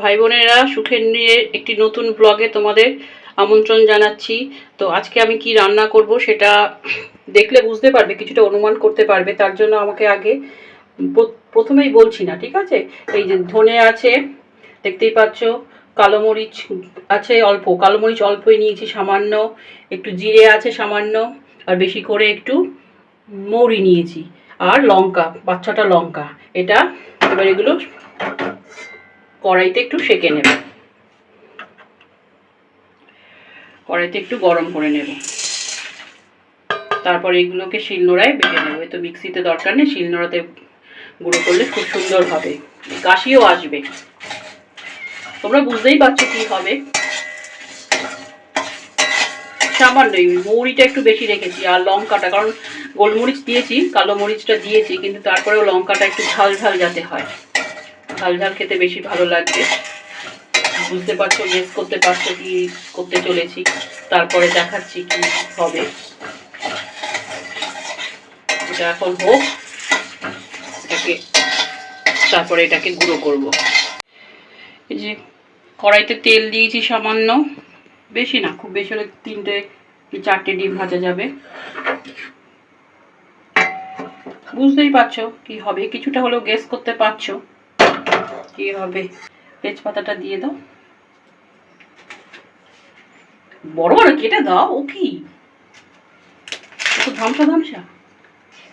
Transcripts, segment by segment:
ভাই বোনেরা সুখের নিয়ে একটি নতুন ব্লগে তোমাদের আমন্ত্রণ জানাচ্ছি। তো আজকে আমি কি রান্না করব সেটা দেখলে বুঝতে পারবে, কিছুটা অনুমান করতে পারবে। তার জন্য আমাকে আগে প্রথমেই বলছি না, ঠিক আছে? এই যে ধনে আছে, দেখতেই পাচ্ছ, কালো মরিচ আছে অল্প, কালো মরিচ অল্পই নিয়েছি সামান্য, একটু জিরে আছে সামান্য, আর বেশি করে একটু মৌরি নিয়েছি, আর লঙ্কা বাচ্চাটা লঙ্কা। এটা এবার এগুলো কড়াইতে একটু সেকে নেব। কড়াইতে একটু গরম করে নেব। তারপর এগুলোকে শিলনোড়ায় বেটে নেব। তো মিক্সিতে দরকার নেই, শিলনোড়াতে গুঁড়ো করলে খুব সুন্দর হবে। কাশিও আসবে। তোমরা বুঝতেই পারছ কি হবে। সামান্যই মৌরিটা একটু বেশি রেখেছি, আর লঙ্কাটা, কারণ গোলমরিচ দিয়েছি, কালো মরিচটা দিয়েছি, কিন্তু তারপরেও লঙ্কাটা একটু ঝাল ঝাল যাতে হয়। ঝাল ঝাল খেতে বেশি ভালো লাগবে বুঝতে পারছ গেস করতে পারছ কি করতে চলেছি। তারপরে দেখাচ্ছি কি হবে। এটা এখন হোক, এটাকে, তারপরে এটাকে গুঁড়ো করব। এই যে কড়াইতে তেল দিয়েছি সামান্য। বেশি না, খুব বেশি হলে তিনটে কি চারটে ডিম ভাজা যাবে। বুঝতেই পারছ কি হবে, কিছুটা হলেও গেস করতে পারছ। কি হবে? তেজপাতাটা দিয়ে দাও। বড় বড় কেটে দাও, ও কি? ধামসা ধামসা।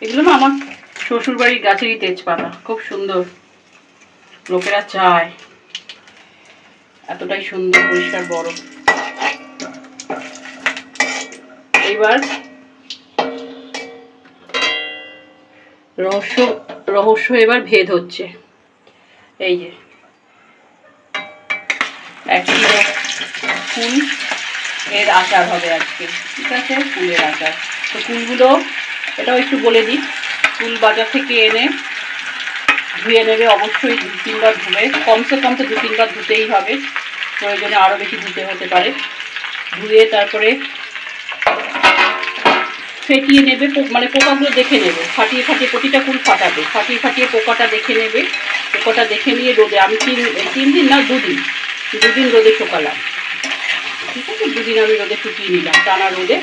এগুলো না আমার শ্বশুর বাড়ির গাছেরই তেজপাতা, খুব সুন্দর। লোকেরা চায়। এতটাই সুন্দর, পরিষ্কার, বড়। এইবার রহস্য রহস্য এবার ভেদ হচ্ছে। এই যে। ফুল এর আচার হবে আজকে, ঠিক আছে? ফুলের আচার। তো ফুলগুলো, এটাও একটু বলে দিই। ফুল বাজার থেকে এনে ধুয়ে নেবে অবশ্যই, দু তিনবার ধুবে। কমসে কম তো দু তিনবার ধুতেই হবে। প্রয়োজনে আরও বেশি ধুতে হতে পারে। ধুয়ে তারপরে ফেটিয়ে নেবে মানে পোকাগুলো দেখে নেবে। ফাটিয়ে ফাটিয়ে, প্রতিটা ফুল ফাটাবে। ফাটিয়ে ফাটিয়ে পোকাটা দেখে নেবে। পোকাটা দেখে নিয়ে রোদে, আমি তিন তিন দিন না, দুদিন। দুদিন রোদে শুকালাম। ঠিক আছে? দুদিন আমি রোদে শুকিয়ে নিলাম। টানা রোদে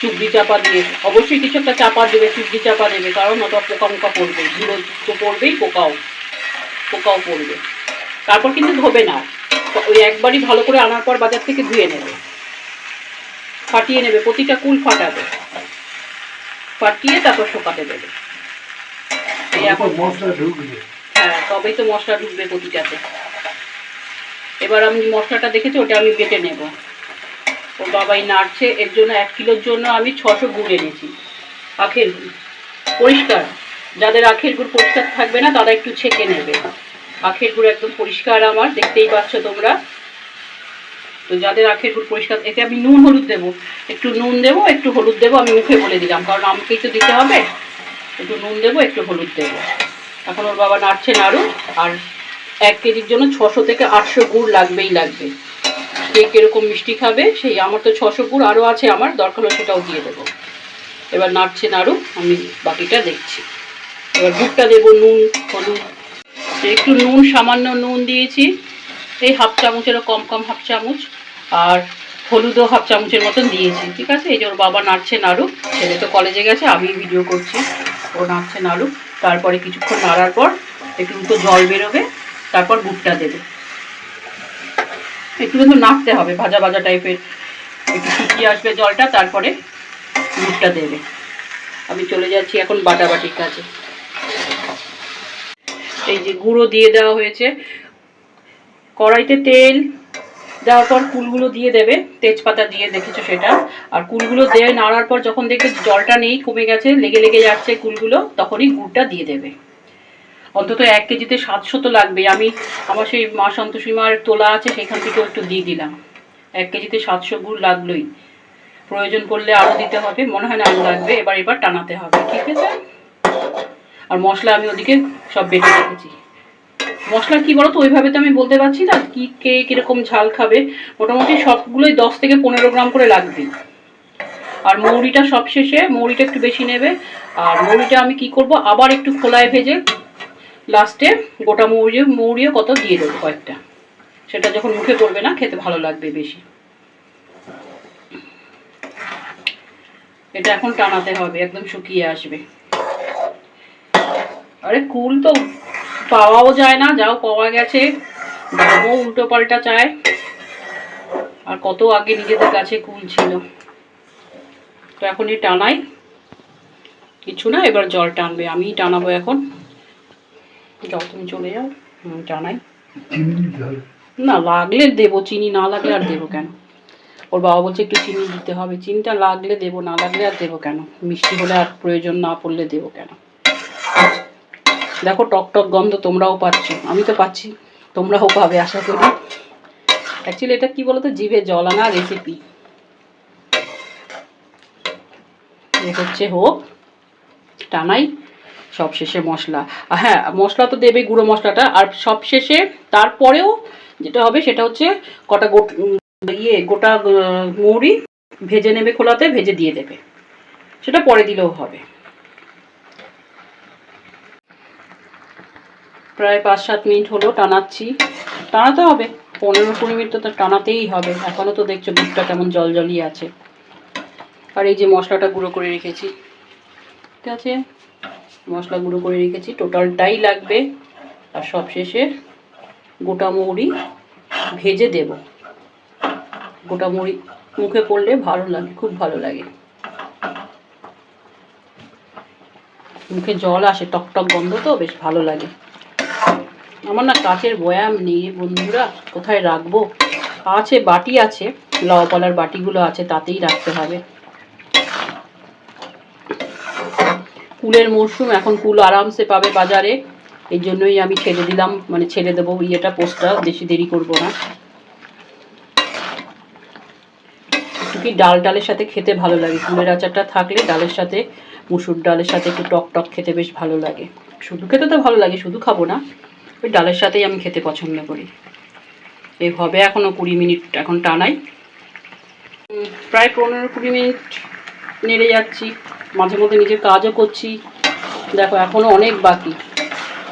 চুবড়ি চাপা দিয়ে, অবশ্যই কিছু একটা চাপা দেবে, চুবড়ি চাপা দেবে, কারণ ওটা পোকা মোকা পড়বে। ধুলো তো পড়বেই, পোকাও। পোকাও পড়বে। তারপর কিন্তু ধোবে না। ওই একবারই ভালো করে আনার পর বাজার থেকে ধুয়ে নেবে। ফাটিয়ে নেবে, প্রতিটা কুল ফাটাবে। ফাটিয়ে তারপর শোকাতে দেবে। এখন মশলা ঢুকবে। হ্যাঁ তবেই তো মশলা ঢুকবে প্রতিটাতে। এবার আমি মশলাটা দেখেছি, ওটা আমি বেটে নেব। ও বাবাই নাড়ছে, এর জন্য এক কিলোর জন্য আমি ছশো গুড় এনেছি। আখের পরিষ্কার। যাদের আখের গুড় পরিষ্কার থাকবে না, তারা একটু ছেঁকে নেবে। আখের গুড় একদম পরিষ্কার আমার, দেখতেই পাচ্ছ তোমরা। তো যাদের আখের গুড় পরিষ্কার, এতে আমি নুন হলুদ দেবো। একটু নুন দেবো, একটু হলুদ দেবো, আমি মুখে বলে দিলাম। কারণ আমাকেই তো দিতে হবে। একটু নুন দেবো, একটু হলুদ দেবো। এখন ওর বাবা নাড়ছে নাড়ু, আর এক কেজির জন্য ছশো থেকে আটশো গুড় লাগবেই লাগবে। কে কীরকম মিষ্টি খাবে, সেই আমার তো ছশো গুড় আরও আছে, আমার দরকার হলে সেটাও দিয়ে দেবো। এবার নাড়ছে নাড়ু, আমি বাকিটা দেখছি। এবার গুড়টা দেবো নুন, হলুদ। একটু নুন, সামান্য নুন দিয়েছি। এই হাফ চামচেরও কম কম হাফ চামচ, আর হলুদও হাফ চামচের মতন দিয়েছি, ঠিক আছে? এই যে ওর বাবা নাড়ছে নাড়ু, ছেলে তো কলেজে গেছে আমি ভিডিও করছি। ও নাড়ছে নাড়ু। তারপরে কিছুক্ষণ নাড়ার পর একটু দুটো জল বেরোবে, তারপর গুড়টা দেবে। একটু কিন্তু নাড়তে হবে, ভাজা ভাজা টাইপের। একটু শুকিয়ে আসবে জলটা, তারপরে গুড়টা দেবে। আমি চলে যাচ্ছি এখন বাটাবাটির কাছে এই যে গুঁড়ো দিয়ে দেওয়া হয়েছে। কড়াইতে তেল দেওয়ার পর কুলগুলো দিয়ে দেবে, তেজপাতা দিয়ে দেখেছ সেটা। আর কুলগুলো দিয়ে নাড়ার পর যখন দেখবে জলটা নেই, কমে গেছে, লেগে লেগে যাচ্ছে কুলগুলো, তখনই গুড়টা দিয়ে দেবে। অন্তত এক কেজিতে সাতশো তো লাগবে আমি আমার সেই মা সন্তোষী মার তোলা আছে, সেখান থেকে একটু দিয়ে দিলাম। এক কেজিতে সাতশো গুড় লাগলোই। প্রয়োজন পড়লে আরও দিতে হবে, মনে হয় না আরও লাগবে, এবার এবার টানাতে হবে, ঠিক আছে? আর মশলা আমি ওদিকে সব বেটে রেখেছি। মশলা কি বলো তো ওইভাবে তো আমি বলতে পারছি না। কি কে কীরকম ঝাল খাবে? মোটামুটি সবগুলোই দশ থেকে পনেরো গ্রাম করে লাগবে। আর মৌরিটা সব শেষে মৌরিটা একটু বেশি নেবে। আর মৌরিটা আমি কি করব? আবার একটু খোলায় ভেজে লাস্টে গোটা মৌরি, মৌরিও কত দিয়ে দেবো কয়েকটা। সেটা যখন মুখে পড়বে না, খেতে ভালো লাগবে বেশি। এটা এখন টানাতে হবে, একদম শুকিয়ে আসবে। আরে কুল তো পাওয়াও যায় না, যাও পাওয়া গেছে। দামও উল্টো পাল্টা চায়। আর কত আগে নিজেদের কাছে কুল ছিল। তো এখন এই টানাই। কিছু না, এবার জল টানবে। আমি টানাবো এখন। যাও, তুমি চলে যাও। টানাই। না, লাগলে দেবো। চিনি না লাগলে আর দেবো কেন? ওর বাবা বলছে একটু চিনি দিতে হবে। চিনিটা লাগলে দেবো, না লাগলে আর দেবো কেন? মিষ্টি হলে আর প্রয়োজন না পড়লে দেবো কেন? দেখো টক টক গন্ধ তোমরাও পাচ্ছ, আমি তো পাচ্ছি, তোমরাও পাবে, আশা করি। অ্যাকচুয়ালি এটা কি বলতো, জিভে জল আনা রেসিপি হচ্ছে হোক, টানাই, সব শেষে মশলা। হ্যাঁ মশলা তো দেবে গুঁড়ো মশলাটা, আর সব শেষে তারপরেও যেটা হবে সেটা হচ্ছে কটা গোট ইয়ে গোটা মৌরি ভেজে নেবে খোলাতে, ভেজে দিয়ে দেবে। সেটা পরে দিলেও হবে। প্রায় পাঁচ, সাত মিনিট হলো টানাচ্ছি। টানাতে হবে। পনেরো, কুড়ি মিনিট তো টানাতেই হবে। এখনও তো দেখছ দুধটা কেমন জল জলই আছে। আর এই যে মশলাটা গুঁড়ো করে রেখেছি। ঠিক আছে? মশলা গুঁড়ো করে রেখেছি। টোটালটাই লাগবে। আর সব শেষে গোটা মৌরি ভেজে দেব। গোটা মৌরি মুখে পড়লে ভালো লাগে, খুব ভালো লাগে। মুখে জল আসে টক টক গন্ধ তো, বেশ ভালো লাগে। আমার না কাচের বয়াম নেই বন্ধুরা, কোথায় রাখব? আছে, বাটি আছে লাউপালার বাটিগুলো আছে, তাতেই রাখতে হবে। কুলের মরশুম, এখন কুল আরামসে পাবে বাজারে। এই জন্যই আমি ছেড়ে দিলাম মানে ছেড়ে দেবো ইয়েটা, পোস্টটা, বেশি দেরি করব না। কি ডাল ডালের সাথে খেতে ভালো লাগে। কুলের আচারটা থাকলে ডালের সাথে, মুসুর ডালের সাথে একটু টক টক খেতে বেশ ভালো লাগে। শুধু খেতে তো ভালো লাগে, শুধু খাব না। ওই ডালের সাথেই আমি খেতে পছন্দ করি। এই হবে এখনও কুড়ি মিনিট, এখন টানাই। প্রায় পনেরো কুড়ি মিনিট নেড়ে যাচ্ছি, মাঝে মধ্যে নিজের কাজও করছি। দেখো এখনও অনেক বাকি।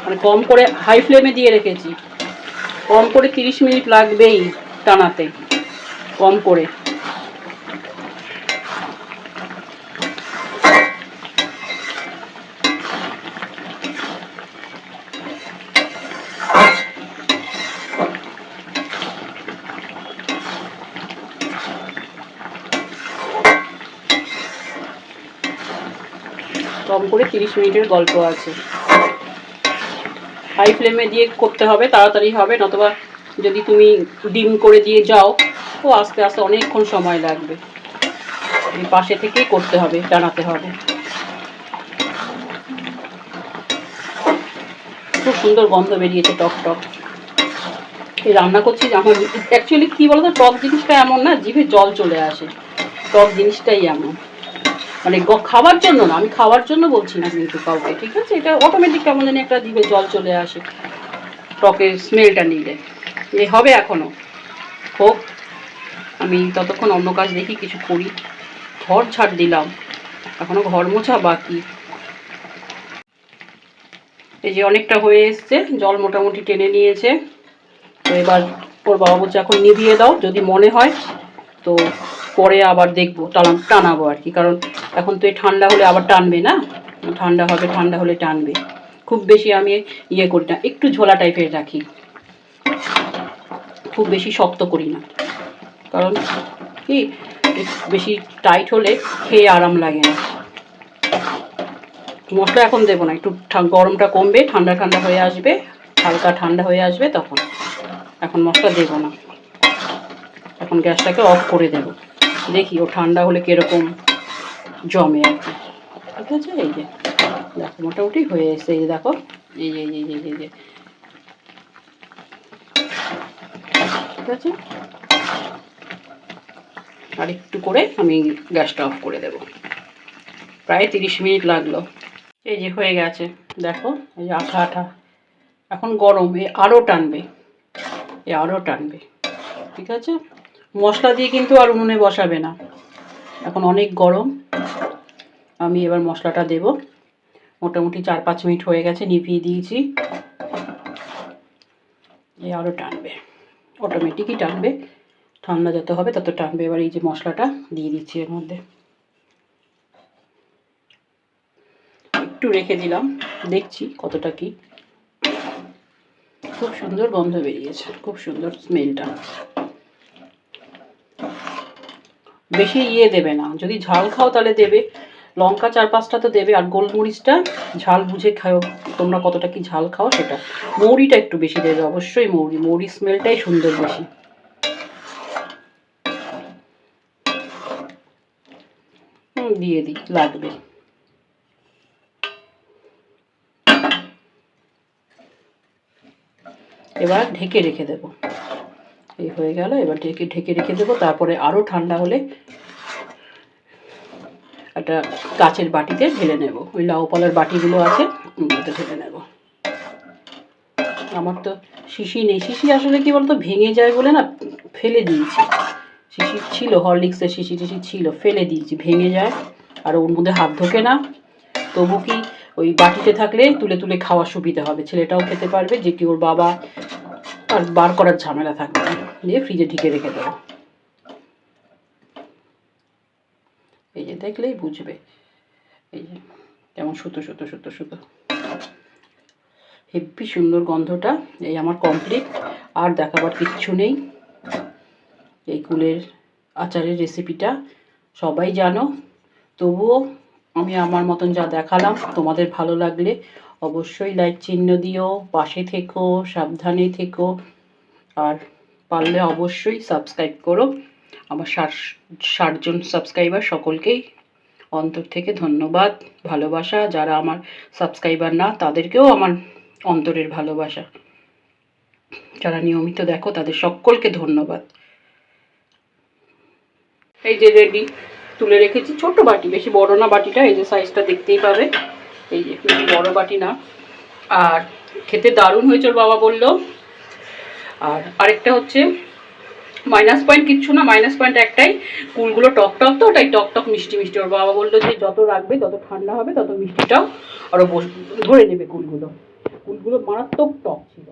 মানে কম করে হাই ফ্লেমে দিয়ে রেখেছি। কম করে তিরিশ মিনিট লাগবেই টানাতে, কম করে কম করে তিরিশ মিনিটের গল্প আছে। হাই ফ্লেমে দিয়ে করতে হবে, তাড়াতাড়ি হবে, নতবা যদি তুমি ডিম করে দিয়ে যাও ও আস্তে আস্তে অনেকক্ষণ সময় লাগবে। পাশে থেকেই করতে হবে, জানাতে হবে। খুব সুন্দর গন্ধ বেরিয়েছে, টক টক। এই রান্না করছি, আমার অ্যাকচুয়ালি কী বলতো, টক জিনিসটা এমন না, জিভে জল চলে আসে। টক জিনিসটাই এমন। মানে খাওয়ার জন্য না, আমি খাওয়ার জন্য বলছি না কিন্তু কাউকে, ঠিক আছে? এটা অটোমেটিক কেমন জানি একটা জিভে জল চলে আসে। টকের স্মেলটা নিলে। এ হবে এখনও। হোক, আমি ততক্ষণ অন্য কাজ দেখি, কিছু করি। ঘর ছাড় দিলাম। এখনও ঘর মোছা বাকি। এই যে অনেকটা হয়ে এসছে, জল মোটামুটি টেনে নিয়েছে। তো এবার ওর বাবা বলছে, এখন নিভিয়ে দাও, যদি মনে হয়, তো পরে আবার দেখব টানা টানাবো আর কি। কারণ এখন তো এই ঠান্ডা হলে আবার টানবে না? ঠান্ডা হবে, ঠান্ডা হলে টানবে। খুব বেশি আমি ইয়ে করি না, একটু ঝোলা টাইপের রাখি। খুব বেশি শক্ত করি না। কারণ কি, বেশি টাইট হলে খেয়ে আরাম লাগে না। মশলা এখন দেবো না, একটু গরমটা কমবে, ঠান্ডা ঠান্ডা হয়ে আসবে, হালকা ঠান্ডা হয়ে আসবে তখন। এখন মশলা দেবো না। এখন গ্যাসটাকে অফ করে দেবো। দেখি ও ঠান্ডা হলে কীরকম জমে আর কি। ঠিক আছে? এই যে দেখো মোটামুটি হয়ে এসছে। এই যে দেখো এই যে এই যে, এই যে, ঠিক আছে? আর একটু করে আমি গ্যাসটা অফ করে দেব। প্রায় তিরিশ মিনিট লাগল। এই যে হয়ে গেছে। দেখো এই যে আঠা আঠা। এখন গরম এ আরও টানবে। এ আরও টানবে। ঠিক আছে? মশলা দিয়ে কিন্তু আর উনুনে বসাবে না। এখন অনেক গরম। আমি এবার মশলাটা দেব। মোটামুটি চার পাঁচ মিনিট হয়ে গেছে, নিভিয়ে দিয়েছি। এ আরও টানবে। অটোমেটিকই টানবে। ঠান্ডা যত হবে তত টানবে। এবার এই যে মশলাটা দিয়ে দিচ্ছি এর মধ্যে। একটু রেখে দিলাম। দেখছি কতটা কি। খুব সুন্দর গন্ধ বেরিয়েছে। খুব সুন্দর স্মেলটা। বেশি ইয়ে দেবে না। যদি ঝাল খাও তাহলে দেবে। লঙ্কা চার পাঁচটা তো দেবে আর গোলমরিচটা, ঝাল বুঝে খাও তোমরা কতটা কি ঝাল খাও সেটা। মৌরিটা একটু বেশি দেবে অবশ্যই, মৌরি। মৌরি স্মেলটাই সুন্দর বেশি। দিয়ে দিই, লাগবে। এবার ঢেকে রেখে দেবো। এই হয়ে গেল, এবার ঢেকে ঢেকে রেখে দেবো। তারপরে আরও ঠান্ডা হলে একটা কাচের বাটিতে ঢেলে নেব। ওই লাউ পালার বাটিগুলো আছে, ওগুলোতে ঢেলে নেব। আমার তো শিশি নেই। শিশি আসলে কি বলতো, ভেঙে যায় বলে না, ফেলে দিয়েছি। শিশি ছিল, হরলিক্সের শিশি টিশি ছিল, ফেলে দিয়েছি, ভেঙে যায়। আর ওর মধ্যে হাত ঢোকে না। তবু কি ওই বাটিতে থাকলে তুলে তুলে খাওয়ার সুবিধা হবে। ছেলেটাও খেতে পারবে, যে কি ওর বাবা আর বার করার ঝামেলা থাকবে দিয়ে ফ্রিজে ঢেকে রেখে দেবো। এই যে দেখলেই বুঝবে। এই যে কেমন সুতো সুতো সুতো সুতো। হেব্বি সুন্দর গন্ধটা। এই আমার কমপ্লিট আর দেখাবার কিচ্ছু নেই। এই কুলের আচারের রেসিপিটা সবাই জানো। তবুও আমি আমার মতন যা দেখালাম, তোমাদের ভালো লাগলে অবশ্যই লাইক চিহ্ন দিও, পাশে থেকো, সাবধানে থেকো, আর পারলে অবশ্যই সাবস্ক্রাইব করো। আমার ষাট ষাটজন সাবস্ক্রাইবার সকলকেই অন্তর থেকে ধন্যবাদ, ভালোবাসা। যারা আমার সাবস্ক্রাইবার না, তাদেরকেও আমার অন্তরের ভালোবাসা। যারা নিয়মিত দেখো, তাদের সকলকে ধন্যবাদ। এই যে রেডি তুলে রেখেছি। ছোট বাটি, বেশি বড় না বাটিটা, এই যে সাইজটা দেখতেই পাবে। এই যে বড় বাটি না। আর খেতে দারুণ হয়েছে ওর বাবা বলল। আর আরেকটা হচ্ছে মাইনাস পয়েন্ট কিচ্ছু না মাইনাস পয়েন্ট একটাই। কুলগুলো টক টক তো ওটাই টক টক মিষ্টি মিষ্টি। ওর বাবা বলল যে, যত রাখবে, তত ঠান্ডা হবে, তত মিষ্টিটাও। আরও ধরে নেবে কুলগুলো। কুলগুলো মারাত্মক টক ছিল।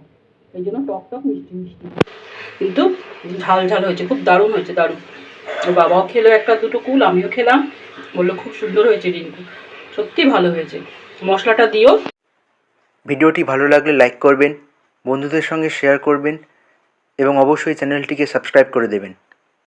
এই জন্য টক টক মিষ্টি মিষ্টি। কিন্তু ঝাল ঝাল হয়েছে, খুব দারুণ হয়েছে, দারুণ। ওর বাবাও খেলো একটা দুটো কুল, আমিও খেলাম। বলল, খুব সুন্দর হয়েছে রিঙ্কু সত্যি ভালো হয়েছে। মশলাটা দিও। ভিডিওটি ভালো লাগলে লাইক করবেন, বন্ধুদের সঙ্গে শেয়ার করবেন এবং অবশ্যই চ্যানেলটিকে সাবস্ক্রাইব করে দেবেন।